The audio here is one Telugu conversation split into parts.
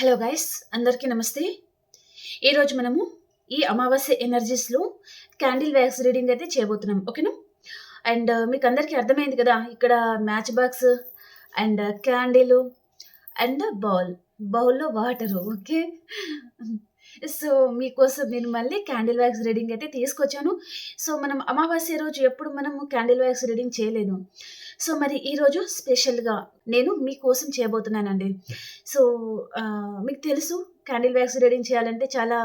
హలో గైస్ అందరికీ నమస్తే. ఈరోజు మనము ఈ అమావాస్య ఎనర్జీస్లో క్యాండిల్ వ్యాక్స్ రీడింగ్ అయితే చేయబోతున్నాం ఓకేనా? అండ్ uh, మీకు అందరికీ అర్థమైంది కదా ఇక్కడ match box and uh, candle and bowl బౌల్లో వాటరు ఓకే? సో మీకోసం నేను మళ్ళీ క్యాండిల్ వ్యాక్స్ రీడింగ్ అయితే తీసుకొచ్చాను. సో మనం అమావాస్య రోజు ఎప్పుడు మనము క్యాండిల్ వ్యాక్స్ రీడింగ్ చేయలేను సో మరి ఈరోజు స్పెషల్గా నేను మీకోసం చేయబోతున్నానండి. సో మీకు తెలుసు క్యాండిల్ వ్యాక్స్ రీడింగ్ చేయాలంటే చాలా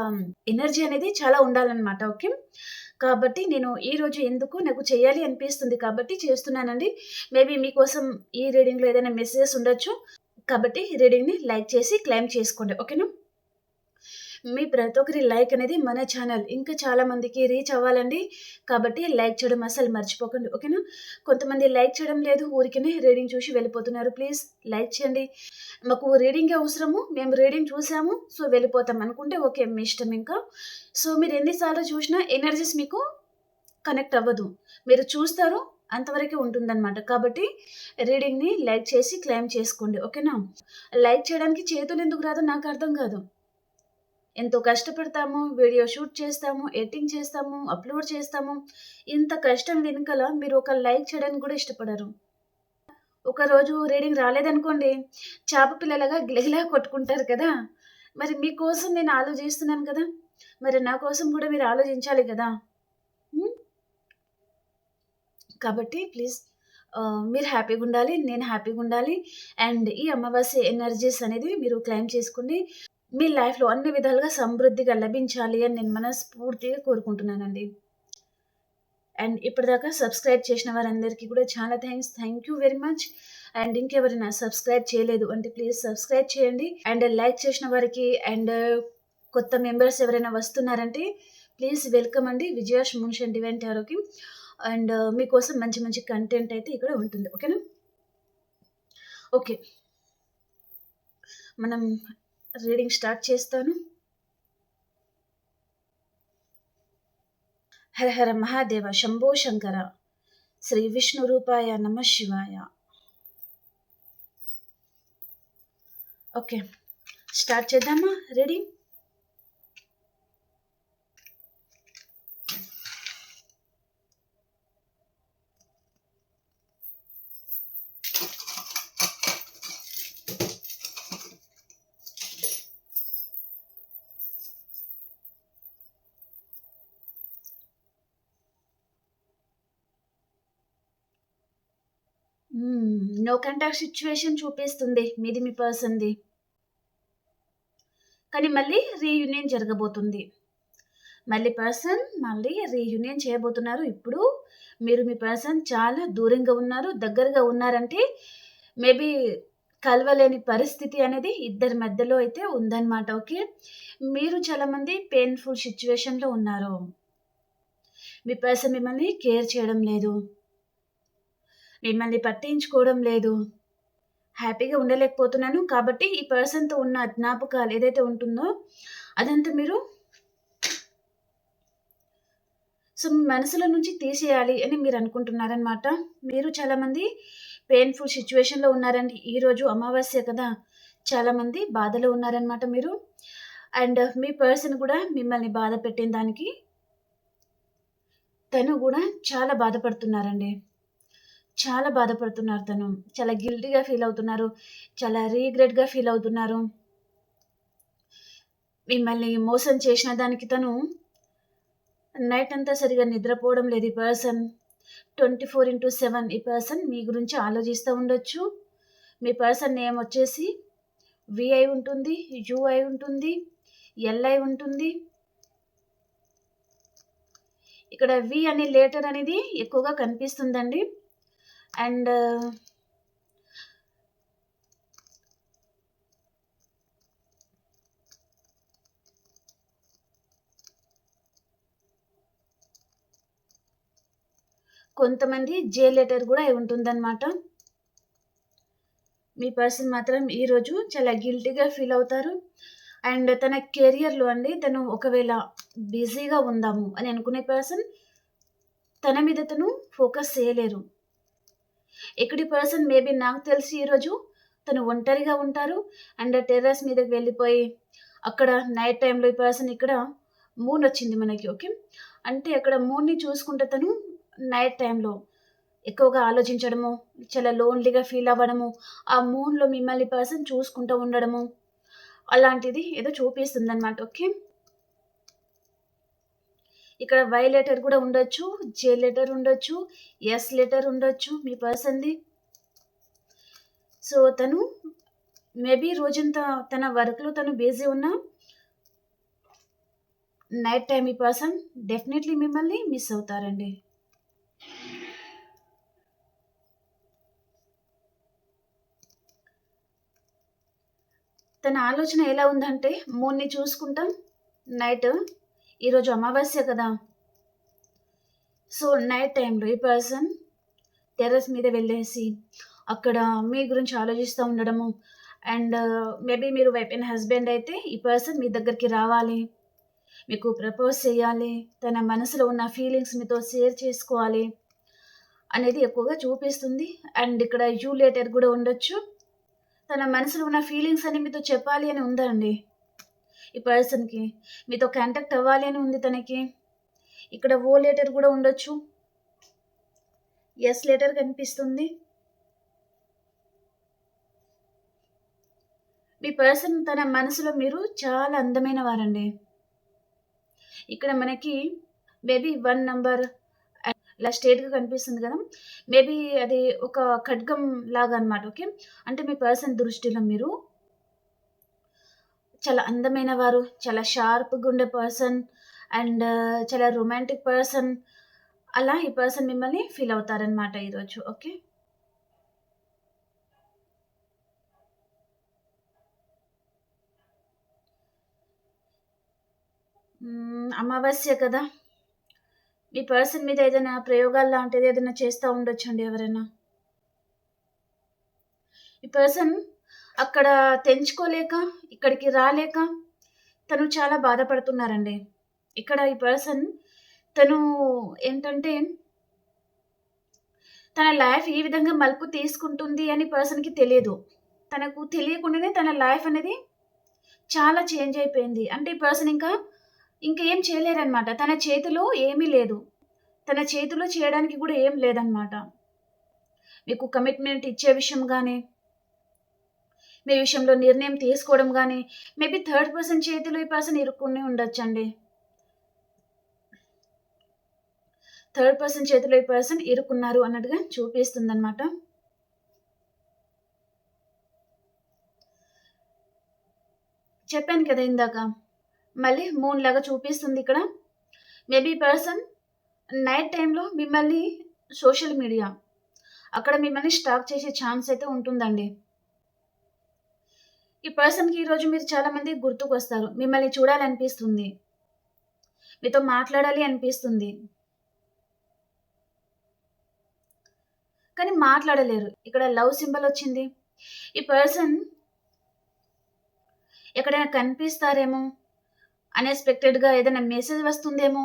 ఎనర్జీ అనేది చాలా ఉండాలన్నమాట ఓకే? కాబట్టి నేను ఈ రోజు ఎందుకు నాకు చేయాలి అనిపిస్తుంది కాబట్టి చేస్తున్నానండి. మేబీ మీకోసం ఈ రీడింగ్లో ఏదైనా మెసేజెస్ ఉండొచ్చు. కాబట్టి ఈ రీడింగ్ని లైక్ చేసి క్లైమ్ చేసుకోండి ఓకేనా? మీ ప్రతి ఒక్కరి లైక్ అనేది మన ఛానల్. ఇంకా చాలా మందికి రీచ్ అవ్వాలండి. కాబట్టి లైక్ చేయడం అసలు మర్చిపోకండి. ఓకేనా? కొంతమంది లైక్ చేయడం లేదు. ఊరికనే రీడింగ్ చూసి వెళ్ళిపోతున్నారు. ప్లీజ్ లైక్ చేయండి. మాకు రీడింగ్ అవసరము. మేము రీడింగ్ చూసాము. సో వెళ్ళిపోతాం అనుకుంటే ఓకే మీ ఇష్టం ఇంకా. సో మీరు ఎన్నిసార్లు చూసినా ఎనర్జీస్ మీకు కనెక్ట్ అవ్వదు. మీరు చూస్తారు అంతవరకే ఉంటుందన్నమాట. కాబట్టి రీడింగ్ని లైక్ చేసి క్లెయిమ్ చేసుకోండి. ఓకేనా? లైక్ చేయడానికి చేతులు ఎందుకు రాదో నాకు అర్థం కాదు. ఎంతో కష్టపడతాము వీడియో షూట్ చేస్తాము ఎడిటింగ్ చేస్తాము అప్లోడ్ చేస్తాము. ఇంత కష్టం వెనుకల మీరు ఒక లైక్ చేయడానికి కూడా ఇష్టపడరు. ఒకరోజు రీడింగ్ రాలేదనుకోండి చేప పిల్లలుగా గిలగిలా కొట్టుకుంటారు కదా. మరి మీకోసం నేను ఆలోచిస్తున్నాను కదా. మరి నా కోసం కూడా మీరు ఆలోచించాలి కదా. కాబట్టి ప్లీజ్ మీరు హ్యాపీగా ఉండాలి నేను హ్యాపీగా ఉండాలి. అండ్ ఈ అమావాస్య ఎనర్జీస్ అనేది మీరు క్లైమ్ చేసుకోండి. మీ లైఫ్లో అన్ని విధాలుగా సమృద్ధిగా లభించాలి అని నేను మనస్ఫూర్తిగా కోరుకుంటున్నానండి. అండ్ ఇప్పటిదాకా సబ్స్క్రైబ్ చేసిన వారందరికీ కూడా చాలా thanks. Thank you very much. And ఇంకెవరైనా సబ్స్క్రైబ్ చేయలేదు అంటే ప్లీజ్ సబ్స్క్రైబ్ చేయండి. అండ్ లైక్ చేసిన వారికి అండ్ కొత్త మెంబర్స్ ఎవరైనా వస్తున్నారంటే ప్లీజ్ వెల్కమ్ అండి. విజయాష్ మున్షన్ డివెంట్ ఆరోగ్యం అండ్ మీకోసం మంచి మంచి కంటెంట్ అయితే ఇక్కడ ఉంటుంది. ఓకేనా? ఓకే. మనం రీడింగ్ స్టార్ట్ చేస్తాను. హర హర మహాదేవ శంభో శంకర. శ్రీ విష్ణు రూపాయ నమ శివాయ. ఓకే. స్టార్ట్ చేద్దామా రీడింగ్? నో కంటాక్ట్ సిచ్యువేషన్ చూపిస్తుంది మీది మీ పర్సన్ది కానీ మళ్ళీ రీయూనియన్ జరగబోతుంది. మళ్ళీ పర్సన్ మళ్ళీ రీయూనియన్ చేయబోతున్నారు. ఇప్పుడు మీరు మీ పర్సన్ చాలా దూరంగా ఉన్నారు దగ్గరగా ఉన్నారంటే మేబీ కలవలేని పరిస్థితి అనేది ఇద్దరి మధ్యలో అయితే ఉందన్నమాట ఓకే? మీరు చాలామంది పెయిన్ఫుల్ సిచ్యువేషన్లో ఉన్నారు. మీ పర్సన్ మిమ్మల్ని కేర్ చేయడం లేదు. మిమ్మల్ని పట్టించుకోవడం లేదు. హ్యాపీగా ఉండలేకపోతున్నాను కాబట్టి ఈ పర్సన్తో ఉన్న జ్ఞాపకాలు ఏదైతే ఉంటుందో అదంతా మీరు సో మీ మనసులో నుంచి తీసేయాలి అని మీరు అనుకుంటున్నారనమాట మీరు చాలామంది పెయిన్ఫుల్ సిచ్యువేషన్లో ఉన్నారండి. ఈరోజు అమావాస్య కదా. చాలామంది బాధలో ఉన్నారనమాట మీరు. అండ్ మీ పర్సన్ కూడా మిమ్మల్ని బాధ పెట్టిన దానికి తను కూడా చాలా బాధపడుతున్నారండి. చాలా బాధపడుతున్నారు తను. చాలా గిల్టీగా ఫీల్ అవుతున్నారు. చాలా రీగ్రెట్గా ఫీల్ అవుతున్నారు. మిమ్మల్ని మోసం చేసిన దానికి తను నైట్ అంతా సరిగా నిద్రపోవడం లేదు ఈ person. Twenty four into seven ఈ పర్సన్ మీ గురించి ఆలోచిస్తూ ఉండొచ్చు. మీ పర్సన్ నేమ్ వచ్చేసి విఐ ఉంటుంది యుఐ ఉంటుంది ఎల్ఐ ఉంటుంది. ఇక్కడ వి అనే లేటర్ అనేది ఎక్కువగా కనిపిస్తుందండి. అండ్ కొంతమంది జే లెటర్ కూడా అయి ఉంటుందన్నమాట. మీ పర్సన్ మాత్రం ఈరోజు చాలా గిల్టీగా ఫీల్ అవుతారు. అండ్ తన కెరియర్లో అండి తను ఒకవేళ బిజీగా ఉందాము అని అనుకునే పర్సన్ తన మీద తను ఫోకస్ చేయలేరు. ఎక్కడి పర్సన్ మేబీ నాకు తెలిసి ఈరోజు తను ఒంటరిగా ఉంటారు. అండ్ టెర్రస్ మీదకి వెళ్ళిపోయి అక్కడ నైట్ టైంలో ఈ పర్సన్ ఇక్కడ మూన్ వచ్చింది మనకి ఓకే? అంటే అక్కడ మూన్ని చూసుకుంటే తను నైట్ టైంలో ఎక్కువగా ఆలోచించడము చాలా లోన్లీగా ఫీల్ అవ్వడము ఆ మూన్లో మిమ్మల్ని పర్సన్ చూసుకుంటూ ఉండడము అలాంటిది ఏదో చూపిస్తుంది అనమాట ఓకే? ఇక్కడ వై లెటర్ కూడా ఉండొచ్చు జే లెటర్ ఉండొచ్చు ఎస్ లెటర్ ఉండొచ్చు మీ పర్సన్ది. సో తను మేబీ రోజంతా తన వర్క్లో తను బిజీ ఉన్నా నైట్ టైం ఈ పర్సన్ డెఫినెట్లీ మిమ్మల్ని మిస్ అవుతారండి. తన ఆలోచన ఎలా ఉందంటే మూన్ని చూసుకుంటాం నైట్ ఈరోజు అమావాస్య కదా. సో నైట్ టైంలో ఈ పర్సన్ టెర్రస్ మీద వెళ్ళేసి అక్కడ మీ గురించి ఆలోచిస్తూ ఉండడము అండ్ మేబీ మీరు వైఫ్ అండ్ హస్బెండ్ అయితే ఈ పర్సన్ మీ దగ్గరికి రావాలి. మీకు ప్రపోజ్ చేయాలి. తన మనసులో ఉన్న ఫీలింగ్స్ మీతో షేర్ చేసుకోవాలి అనేది ఎక్కువగా చూపిస్తుంది. అండ్ ఇక్కడ యూ లేటర్ కూడా ఉండొచ్చు. తన మనసులో ఉన్న ఫీలింగ్స్ అని మీతో చెప్పాలి అని ఉందండి. ఈ పర్సన్కి. మీతో కాంటాక్ట్ అవ్వాలి అని ఉంది తనకి. ఇక్కడ ఓ లెటర్ కూడా ఉండొచ్చు. ఎస్ లెటర్ కనిపిస్తుంది. మీ పర్సన్ తన మనసులో మీరు చాలా అందమైన వారండి. ఇక్కడ మనకి మేబీ వన్ నంబర్ ఇలా స్ట్రేట్గా కనిపిస్తుంది కదా. మేబీ అది ఒక ఖడ్గం లాగా అనమాట ఓకే? అంటే మీ పర్సన్ దృష్టిలో మీరు చాలా అందమైన వారు చాలా షార్ప్గా ఉండే పర్సన్ అండ్ చాలా రొమాంటిక్ పర్సన్ అలా ఈ పర్సన్ మిమ్మల్ని ఫీల్ అవుతారనమాట ఈరోజు ఓకే అమావాస్య కదా. మీ పర్సన్ మీద ఏదైనా ప్రయోగాలు లాంటిది ఏదైనా చేస్తూ ఉండొచ్చండి ఎవరైనా? ఈ పర్సన్ అక్కడ తెంచుకోలేక ఇక్కడికి రాలేక తను చాలా బాధపడుతున్నారండి. ఇక్కడ ఈ పర్సన్ తను ఏంటంటే తన లైఫ్ ఈ విధంగా మలుపు తీసుకుంటుంది అని పర్సన్కి తెలియదు. తనకు తెలియకుండానే తన లైఫ్ అనేది చాలా చేంజ్ అయిపోయింది. అంటే ఈ పర్సన్ ఇంకా ఇంకా ఏం చేయలేరనమాట తన చేతిలో ఏమీ లేదు. తన చేతిలో చేయడానికి కూడా ఏం లేదనమాట మీకు కమిట్మెంట్ ఇచ్చే విషయం కానీ మీ విషయంలో నిర్ణయం తీసుకోవడం కానీ మేబీ థర్డ్ పర్సన్ చేతిలో ఈ పర్సన్ ఇరుక్కుని ఉండొచ్చండి. థర్డ్ పర్సన్ చేతిలో ఈ పర్సన్ ఇరుక్కున్నారు అన్నట్టుగా చూపిస్తుంది అనమాట చెప్పాను కదా ఇందాక మళ్ళీ మూన్ లాగా చూపిస్తుంది ఇక్కడ. మేబీ పర్సన్ నైట్ టైంలో మిమ్మల్ని సోషల్ మీడియా అక్కడ మిమ్మల్ని స్టాక్ చేసే ఛాన్స్ అయితే ఉంటుందండి. ఈ పర్సన్కి ఈరోజు మీరు చాలామంది గుర్తుకు వస్తారు మిమ్మల్ని చూడాలనిపిస్తుంది. మీతో మాట్లాడాలి అనిపిస్తుంది. కానీ మాట్లాడలేరు. ఇక్కడ లవ్ సింబల్ వచ్చింది. ఈ పర్సన్ ఎక్కడైనా కనిపిస్తారేమో అన్ఎక్స్పెక్టెడ్గా ఏదైనా మెసేజ్ వస్తుందేమో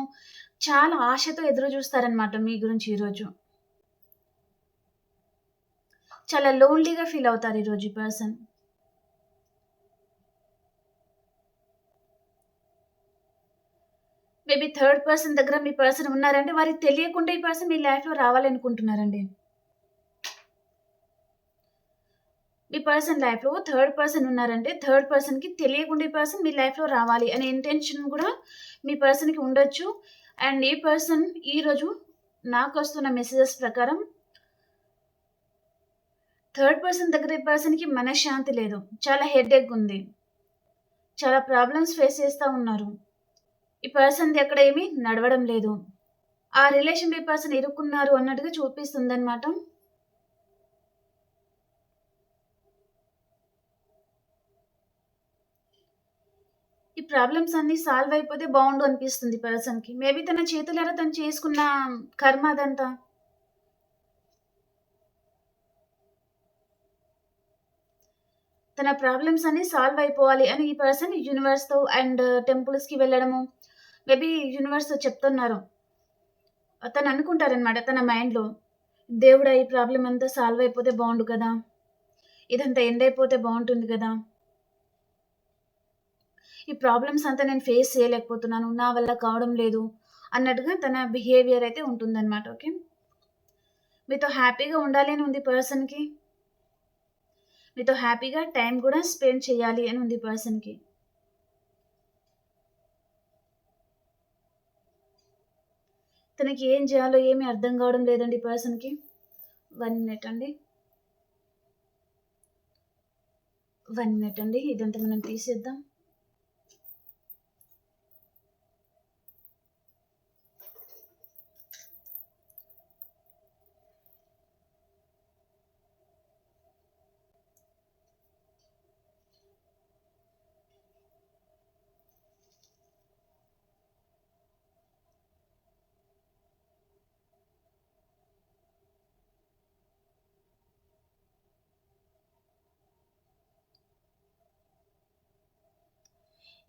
చాలా ఆశతో ఎదురు చూస్తారనమాట మీ గురించి ఈరోజు చాలా లోన్లీగా ఫీల్ అవుతారు ఈరోజు ఈ పర్సన్ మేబీ థర్డ్ పర్సన్ దగ్గర మీ పర్సన్ ఉన్నారంటే వారికి తెలియకుండా ఈ పర్సన్ మీ లైఫ్లో రావాలనుకుంటున్నారండి. మీ పర్సన్ లైఫ్లో థర్డ్ పర్సన్ ఉన్నారంటే థర్డ్ పర్సన్కి తెలియకుండా ఈ పర్సన్ మీ లైఫ్లో రావాలి అనే ఇంటెన్షన్ కూడా మీ పర్సన్కి ఉండొచ్చు. అండ్ ఈ పర్సన్ ఈరోజు నాకు వస్తున్న మెసేజెస్ ప్రకారం థర్డ్ పర్సన్ దగ్గర ఈ పర్సన్కి మనశ్శాంతి లేదు. చాలా హెడేక్ ఉంది. చాలా ప్రాబ్లమ్స్ ఫేస్ చేస్తూ ఉన్నారు. ఈ పర్సన్ ఎక్కడ ఏమీ నడవడం లేదు. ఆ రిలేషన్ ఈ పర్సన్ ఇరుక్కున్నారు అన్నట్టుగా చూపిస్తుంది అనమాట ఈ ప్రాబ్లమ్స్ అన్ని సాల్వ్ అయిపోతే బాగుండు అనిపిస్తుంది పర్సన్కి మేబీ తన చేతులారా తను చేసుకున్న కర్మ అదంతా. తన ప్రాబ్లమ్స్ అన్ని సాల్వ్ అయిపోవాలి అని ఈ పర్సన్ యూనివర్స్తో అండ్ టెంపుల్స్కి వెళ్ళడము మేబీ యూనివర్స్ చెప్తున్నారు. తను అనుకుంటారనమాట తన మైండ్లో దేవుడా ఈ ప్రాబ్లం అంతా సాల్వ్ అయిపోతే బాగుండు కదా. ఇదంతా ఎండ్ అయిపోతే బాగుంటుంది కదా. ఈ ప్రాబ్లమ్స్ అంతా నేను ఫేస్ చేయలేకపోతున్నాను నా వల్ల కావడం లేదు అన్నట్టుగా తన బిహేవియర్ అయితే ఉంటుందన్నమాట ఓకే? మీతో హ్యాపీగా ఉండాలి అని ఉంది పర్సన్కి మీతో హ్యాపీగా టైం కూడా స్పెండ్ చేయాలి అని ఉంది పర్సన్కి తనకి ఏం చేయాలో ఏమీ అర్థం కావడం లేదండి పర్సన్కి. వన్ మినిట్ అండి. వన్ మినిట్ అండి ఇదంతా మనం తీసేద్దాం.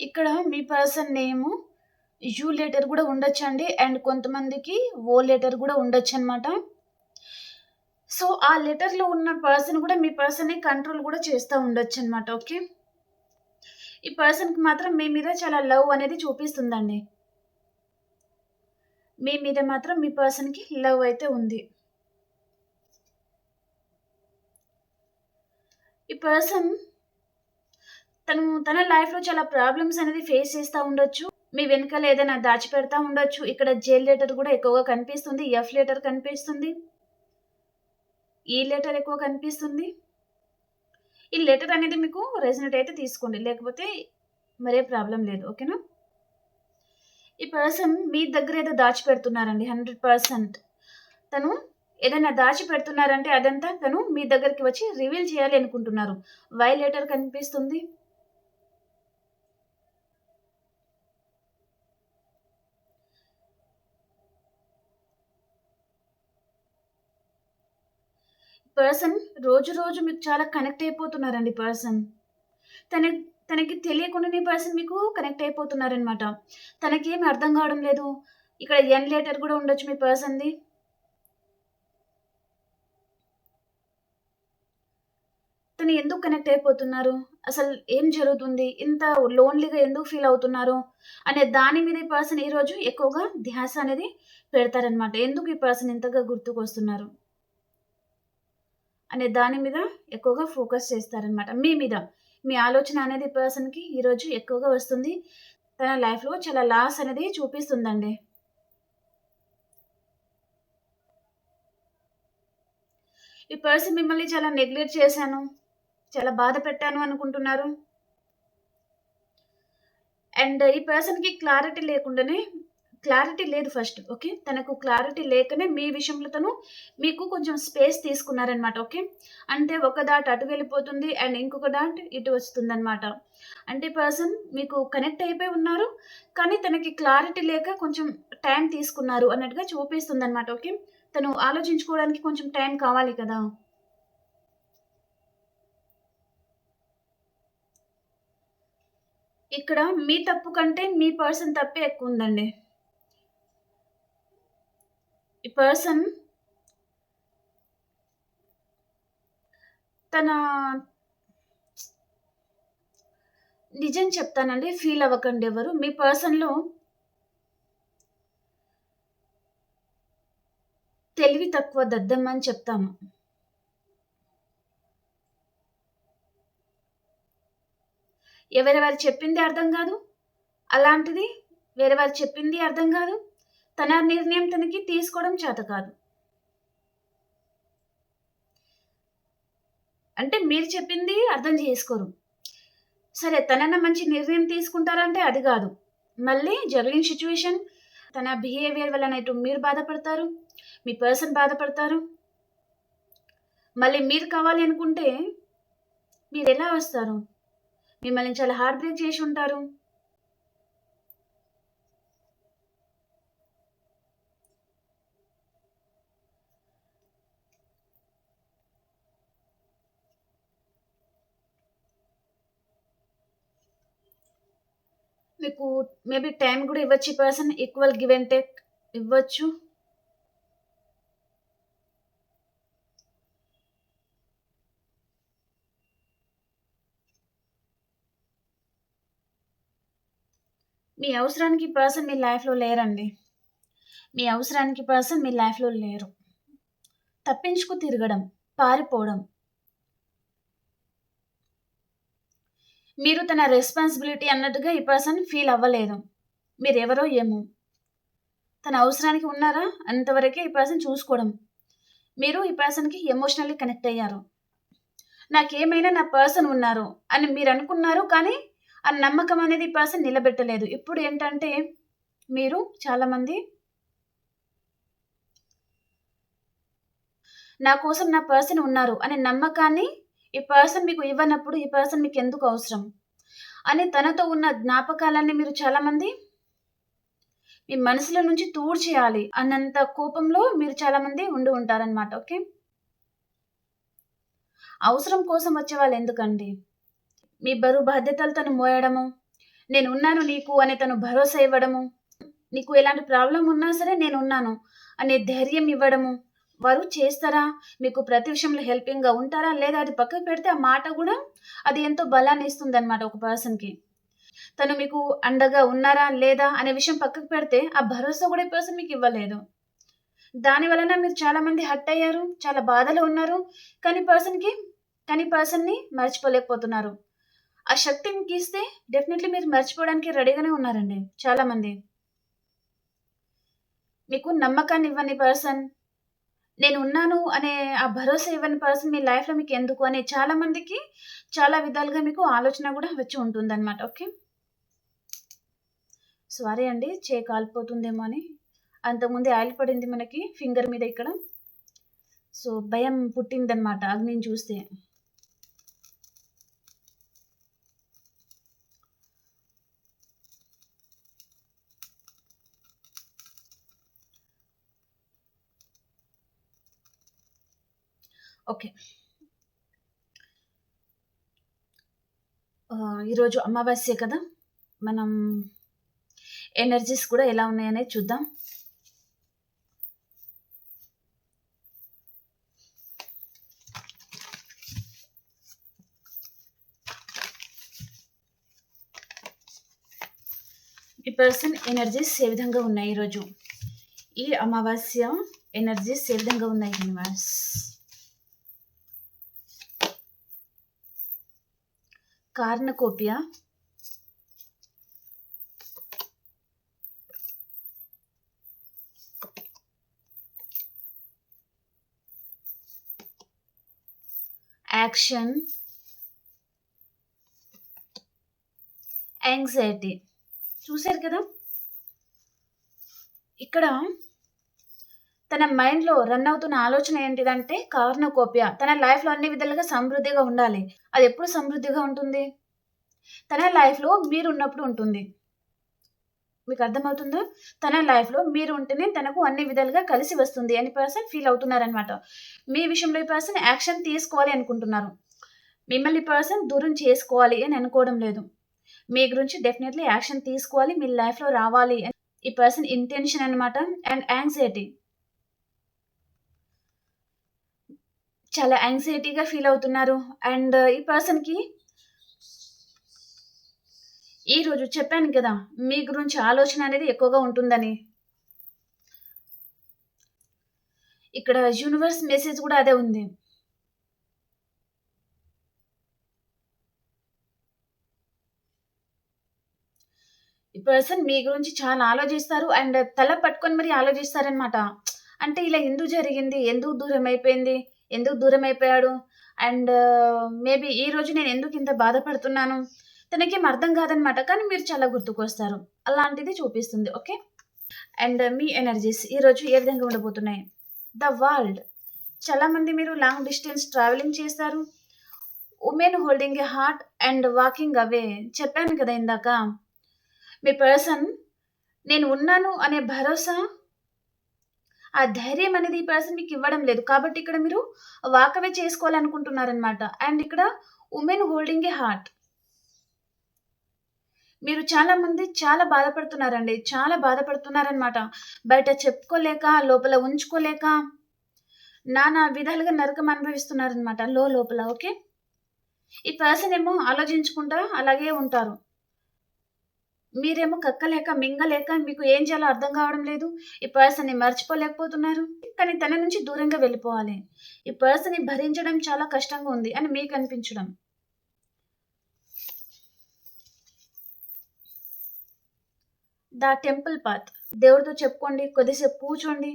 ఇక్కడ మీ పర్సన్ నేము యూ లెటర్ కూడా ఉండొచ్చండి అండ్ కొంతమందికి ఓ లెటర్ కూడా ఉండొచ్చు అనమాట సో ఆ లెటర్లో ఉన్న పర్సన్ కూడా మీ పర్సన్ని కంట్రోల్ కూడా చేస్తూ ఉండొచ్చు అనమాట ఓకే? ఈ పర్సన్కి మాత్రం మీ మీద చాలా లవ్ అనేది చూపిస్తుందండి. మీ మీద మాత్రం మీ పర్సన్కి లవ్ అయితే ఉంది. ఈ పర్సన్ తను తన లైఫ్లో చాలా ప్రాబ్లమ్స్ అనేది ఫేస్ చేస్తూ ఉండొచ్చు. మీ వెనకాల ఏదైనా దాచిపెడతా ఉండొచ్చు. ఇక్కడ జెల్ లెటర్ కూడా ఎక్కువగా కనిపిస్తుంది. ఎఫ్ లెటర్ కనిపిస్తుంది. ఈ లెటర్ ఎక్కువ కనిపిస్తుంది. ఈ లెటర్ అనేది మీకు రెసినెట్ అయితే తీసుకోండి. లేకపోతే మరే ప్రాబ్లం లేదు. ఓకేనా? ఈ పర్సన్ మీ దగ్గర ఏదో దాచిపెడుతున్నారండి. Hundred percent. తను ఏదైనా దాచి పెడుతున్నారంటే అదంతా తను మీ దగ్గరికి వచ్చి రివీల్ చేయాలి అనుకుంటున్నారు. వై లెటర్ కనిపిస్తుంది. పర్సన్ రోజు రోజు మీకు చాలా కనెక్ట్ అయిపోతున్నారండి పర్సన్ తన తనకి తెలియకుండానే పర్సన్ మీకు కనెక్ట్ అయిపోతున్నారనమాట తనకేమి అర్థం కావడం లేదు. ఇక్కడ ఎన్ లెటర్ కూడా ఉండొచ్చు మీ పర్సన్ది తను ఎందుకు కనెక్ట్ అయిపోతున్నారు? అసలు ఏం జరుగుతుంది? ఇంత లోన్లీగా ఎందుకు ఫీల్ అవుతున్నారు? అనే దాని మీద ఈ పర్సన్ ఈరోజు ఎక్కువగా ధ్యాస అనేది పెడతారనమాట ఎందుకు ఈ పర్సన్ ఇంతగా గుర్తుకొస్తున్నారు? అనే దాని మీద ఎక్కువగా ఫోకస్ చేస్తారనమాట మీ మీద మీ ఆలోచన అనేది పర్సన్కి ఈరోజు ఎక్కువగా వస్తుంది. తన లైఫ్లో చాలా లాస్ అనేది చూపిస్తుందండి. ఈ పర్సన్ మిమ్మల్ని చాలా నెగ్లెక్ట్ చేశాను చాలా బాధ పెట్టాను అనుకుంటున్నారు. అండ్ ఈ పర్సన్కి క్లారిటీ లేకుండానే క్లారిటీ లేదు ఫస్ట్ ఓకే తనకు క్లారిటీ లేకనే మీ విషయంలో తను మీకు కొంచెం స్పేస్ తీసుకున్నారనమాట ఓకే అంటే ఒక దాట్ అటు వెళ్ళిపోతుంది అండ్ ఇంకొక దాట్ ఇటు వస్తుంది అనమాట అంటే పర్సన్ మీకు కనెక్ట్ అయిపోయి ఉన్నారు కానీ తనకి క్లారిటీ లేక కొంచెం టైం తీసుకున్నారు అన్నట్టుగా చూపిస్తుంది అనమాట ఓకే తను ఆలోచించుకోవడానికి కొంచెం టైం కావాలి కదా. ఇక్కడ మీ తప్పు కంటే మీ పర్సన్ తప్పే ఎక్కువ ఉందండి. ఈ పర్సన్ తన నిజం చెప్తానండి ఫీల్ అవ్వకండి ఎవరు. మీ పర్సన్లో తెలివి తక్కువ దద్దమ్మని చెప్తాము. ఎవరెవరు చెప్పింది అర్థం కాదు? అలాంటిది వేరే వారు చెప్పింది అర్థం కాదు? తన నిర్ణయం తనకి తీసుకోవడం చేత కాదు. అంటే మీరు చెప్పింది అర్థం చేసుకోరు. సరే తనన్న మంచి నిర్ణయం తీసుకుంటారంటే అది కాదు. మళ్ళీ జరిగిన సిచ్యువేషన్ తన బిహేవియర్ వలన ఇటు మీరు బాధపడతారు? మీ పర్సన్ బాధపడతారు? మళ్ళీ మీరు కావాలి అనుకుంటే మీరు ఎలా వస్తారు? మిమ్మల్ని చాలా హార్ట్ బ్రేక్ చేసి ఉంటారు. మీకు మేబీ టైం కూడా ఇవ్వచ్చు. ఈ person equal give and take ఇవ్వచ్చు. మీ అవసరానికి పర్సన్ మీ లైఫ్లో లేరండి. మీ అవసరానికి పర్సన్ మీ లైఫ్లో లేరు. తప్పించుకు తిరగడం పారిపోవడం మీరు తన రెస్పాన్సిబిలిటీ అన్నట్టుగా ఈ పర్సన్ ఫీల్ అవ్వలేదు. మీరెవరో ఏమో! తన అవసరానికి ఉన్నారా? అంతవరకే ఈ పర్సన్ చూసుకోవడం. మీరు ఈ పర్సన్‌కి ఎమోషనల్లీ కనెక్ట్ అయ్యారు. నాకేమైనా నా పర్సన్ ఉన్నారు అని మీరు అనుకున్నారు కానీ ఆ నమ్మకం అనేది ఈ పర్సన్ నిలబెట్టలేదు. ఇప్పుడు ఏంటంటే మీరు చాలామంది నా కోసం నా పర్సన్ ఉన్నారు అనే నమ్మకాన్ని ఈ పర్సన్ మీకు ఇవ్వనప్పుడు ఈ పర్సన్ మీకెందుకు అవసరం? అని తనతో ఉన్న జ్ఞాపకాలన్నీ మీరు చాలామంది మీ మనసులో నుంచి తూడ్చేయాలి అన్నంత కోపంలో మీరు చాలామంది ఉండి ఉంటారనమాట. ఓకే. అవసరం కోసం వచ్చేవాళ్ళు ఎందుకండి? మీ బరువు బాధ్యతలు తను మోయడము, నేను ఉన్నాను నీకు అని తను భరోసా ఇవ్వడము, నీకు ఎలాంటి ప్రాబ్లం ఉన్నా సరే నేను ఉన్నాను అనే ధైర్యం ఇవ్వడము. వారు చేస్తారా? మీకు ప్రతి విషయంలో హెల్పింగ్‌గా ఉంటారా? లేదా అది పక్కకు పెడితే ఆ మాట కూడా అది ఎంతో బలాన్ని ఇస్తుందనమాట ఒక పర్సన్‌కి. తను మీకు అండగా ఉన్నారా? లేదా? అనే విషయం పక్కకు పెడితే ఆ భరోసా కూడా ఈ పర్సన్ మీకు ఇవ్వలేదు దాని వలన మీరు చాలామంది హర్ట్ అయ్యారు. చాలా బాధలో ఉన్నారు. కానీ పర్సన్‌కి కానీ పర్సన్‌ని మర్చిపోలేకపోతున్నారు. ఆ శక్తి మీకిస్తే డెఫినెట్‌లీ మీరు మర్చిపోవడానికి రెడీగానే ఉన్నారండి చాలామంది. మీకు నమ్మకాన్ని ఇవ్వని పర్సన్, నేనున్నాను అనే ఆ భరోసా ఇవ్వని పర్సన్ మీ లైఫ్‌లో మీకెందుకు అని చాలా మందికి చాలా విధాలుగా మీకు ఆలోచన గూడా వచ్చి ఉంటుందనమాట. ఓకే. సారీ అండి. చే కాలిపోతుందేమో అని. అంతకుముందే ఆయిల్ పడింది మనకి ఫింగర్ మీద ఇక్కడ. సో, భయం పుట్టిందనమాట అగ్నిని చూస్తే. ఓకే. ఈరోజు అమావాస్య కదా! మనం ఎనర్జీస్ కూడా ఎలా ఉన్నాయనేది చూద్దాం. ఈ పర్సన్ ఎనర్జీస్ ఏ విధంగా ఉన్నాయి ఈరోజు? ఈ అమావాస్య ఎనర్జీస్ ఏ విధంగా ఉన్నాయి యూనివర్స్? కార్నకోపియా యాక్షన్. యాంగ్జైటీ. చూశారు కదా! ఇక్కడ తన మైండ్‌లో రన్ అవుతున్న ఆలోచన ఏంటిదంటే కార్నకోపియా. తన లైఫ్‌లో అన్ని విధాలుగా సమృద్ధిగా ఉండాలి. అది ఎప్పుడు సమృద్ధిగా ఉంటుంది? తన లైఫ్‌లో మీరు ఉన్నప్పుడు ఉంటుంది. మీకు అర్థమవుతుందా? తన లైఫ్‌లో మీరు ఉంటేనే తనకు అన్ని విధాలుగా కలిసి వస్తుంది అని పర్సన్ ఫీల్ అవుతున్నారనమాట. మీ విషయంలో ఈ పర్సన్ యాక్షన్ తీసుకోవాలి అనుకుంటున్నారు. మిమ్మల్ని ఈ పర్సన్ దూరం చేసుకోవాలి అని అనుకోవడం లేదు. మీ గురించి డెఫినెట్‌లీ యాక్షన్ తీసుకోవాలి. మీ లైఫ్‌లో రావాలి ఈ పర్సన్ ఇంటెన్షన్ అనమాట. And anxiety. చాలా యాంగ్జైటీగా ఫీల్ అవుతున్నారు. అండ్ ఈ పర్సన్‌కి ఈరోజు చెప్పాను కదా! మీ గురించి ఆలోచన అనేది ఎక్కువగా ఉంటుందని. ఇక్కడ యూనివర్స్ మెసేజ్ కూడా అదే ఉంది. ఈ పర్సన్ మీ గురించి చాలా ఆలోచిస్తారు. అండ్ తల పట్టుకొని మరి ఆలోచిస్తారనమాట. అంటే ఇలా ఎందుకు జరిగింది? ఎందుకు దూరం అయిపోయింది? ఎందుకు దూరం అయిపోయాడు? అండ్ uh, మేబీ రోజు నేను ఎందుకు ఇంత బాధపడుతున్నాను? తనకేం అర్థం కాదనమాట. కానీ మీరు చాలా గుర్తుకొస్తారు. అలాంటిది చూపిస్తుంది. ఓకే. అండ్ uh, మీ ఎనర్జీస్ ఈరోజు ఏ విధంగా ఉండబోతున్నాయి? ద వరల్డ్ చాలామంది మీరు లాంగ్ డిస్టెన్స్ ట్రావెలింగ్ చేస్తారు. Women holding a heart and walking away చెప్పాను కదా ఇందాక. మీ పర్సన్ నేను ఉన్నాను అనే భరోసా ఆ ధైర్యం అనేది ఈ పర్సన్ మీకు ఇవ్వడం లేదు. కాబట్టి ఇక్కడ మీరు వాకవే చేసుకోవాలనుకుంటున్నారనమాట. అండ్ ఇక్కడ ఉమెన్ హోల్డింగ్ ఏ హార్ట్. మీరు చాలామంది చాలా బాధపడుతున్నారండి. చాలా బాధపడుతున్నారనమాట. బయట చెప్పుకోలేక, లోపల ఉంచుకోలేక నానా విధాలుగా నరకం అనుభవిస్తున్నారనమాట లో లోపల ఓకే. ఈ పర్సన్ ఏమో ఆలోచించుకుంటా అలాగే ఉంటారు. మీరేమో కక్కలేక, మింగలేక మీకు ఏం చేయాలో అర్థం కావడం లేదు. ఈ పర్సన్‌ని మర్చిపోలేకపోతున్నారు. కానీ తన నుంచి దూరంగా వెళ్ళిపోవాలి. ఈ పర్సన్‌ని భరించడం చాలా కష్టంగా ఉంది అని మీకు అనిపించడం. The temple path. దేవుడితో చెప్పుకోండి. కొద్దిసేపు కూర్చోండి.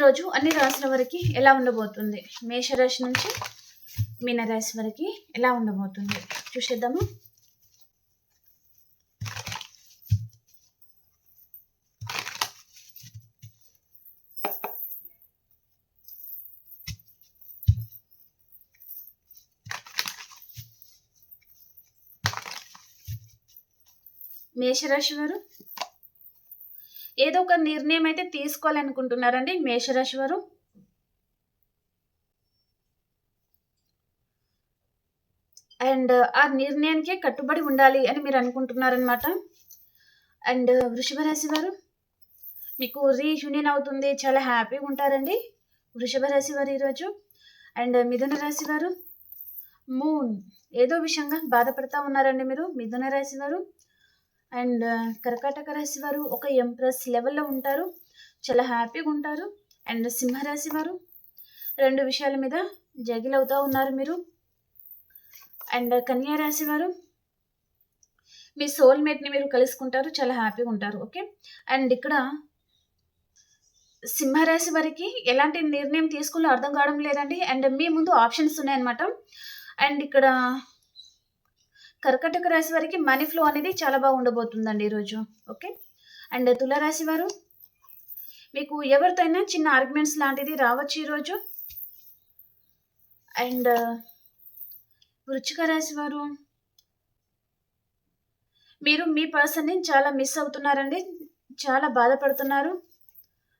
ఈరోజు అన్ని రాశుల వరకి ఎలా ఉండబోతుంది? మేషరాశి నుంచి మీనరాశి వరకి ఎలా ఉండబోతుంది? చూసేద్దాము మేషరాశి వారు ఏదో ఒక నిర్ణయం అయితే తీసుకోవాలనుకుంటున్నారండి మేషరాశి వారు. అండ్ ఆ నిర్ణయానికే కట్టుబడి ఉండాలి అని మీరు అనుకుంటున్నారనమాట. అండ్ వృషభ రాశి వారు మీకు రీయూనియన్ అవుతుంది. చాలా హ్యాపీగా ఉంటారండి. వృషభ రాశి వారు ఈరోజు. అండ్ మిథున రాశి వారు మూన్ ఏదో విషయంగా బాధపడతా ఉన్నారండి మీరు మిథున రాశి వారు. అండ్ కర్కాటక రాశి వారు ఒక ఎంప్రెస్ లెవెల్‌లో ఉంటారు. చాలా హ్యాపీగా ఉంటారు. అండ్ సింహరాశి వారు రెండు విషయాల మీద జగిల్ అవుతూ ఉన్నారు మీరు. అండ్ కన్యా రాశి వారు మీ సోల్‌మేట్‌ని మీరు కలుసుకుంటారు. చాలా హ్యాపీగా ఉంటారు. ఓకే. అండ్ ఇక్కడ సింహరాశి వారికి ఎలాంటి నిర్ణయం తీసుకోవాలో అర్థం కావడం లేదండి. అండ్ మీ ముందు ఆప్షన్స్ ఉన్నాయన్నమాట. అండ్ ఇక్కడ కర్కటక రాశి వారికి మనీ ఫ్లో అనేది చాలా బాగుండబోతుందండి ఈరోజు. ఓకే. అండ్ తులరాశి వారు మీకు ఎవరితో అయినా చిన్న ఆర్గ్యుమెంట్స్ లాంటిది రావచ్చు ఈరోజు. అండ్ వృచ్చిక రాశి వారు మీరు మీ పర్సన్‌ని చాలా మిస్ అవుతున్నారండి. చాలా బాధపడుతున్నారు.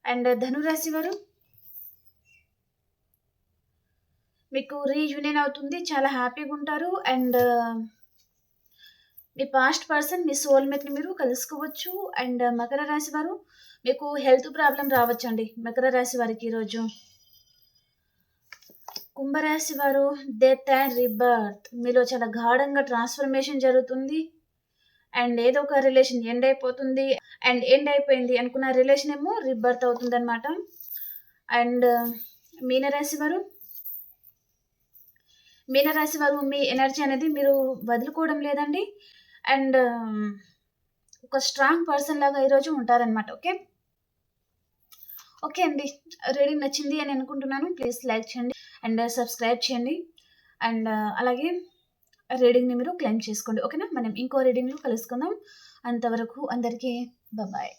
అండ్ ధనురాశి వారు మీకు రీయూనియన్ అవుతుంది. చాలా హ్యాపీగా ఉంటారు. అండ్ మీ పాస్ట్ పర్సన్ మీ సోల్‌మేట్‌ని మీరు కలుసుకోవచ్చు. అండ్ uh, మకర రాశి వారు మీకు హెల్త్ ప్రాబ్లమ్ రావచ్చండి. మకర రాశి వారికి ఈరోజు. కుంభరాశి వారు డెత్ అండ్ రిబర్త్ మీలో చాలా గాఢంగా ట్రాన్స్‌ఫర్మేషన్ జరుగుతుంది. అండ్ ఏదో ఒక రిలేషన్ ఎండ్ అయిపోతుంది. అండ్ ఎండ్ అయిపోయింది అనుకున్న రిలేషన్ ఏమో రీబర్త్ అవుతుందన్నమాట. అండ్ uh, మీనరాశి వారు మీనరాశి వారు మీ ఎనర్జీ అనేది మీరు వదులుకోవడం లేదండి. అండ్ ఒక స్ట్రాంగ్ పర్సన్ లాగా ఈరోజు ఉంటారనమాట. ఓకే. ఓకే అండి. రీడింగ్ నచ్చింది అని అనుకుంటున్నాను. ప్లీజ్ లైక్ చేయండి. అండ్ సబ్స్క్రైబ్ చేయండి. అండ్ అలాగే రీడింగ్‌ని మీరు క్లెయిమ్ చేసుకోండి. ఓకేనా? మనం ఇంకో రీడింగ్‌లో కలుసుకుందాం. అంతవరకు అందరికీ బాయ్.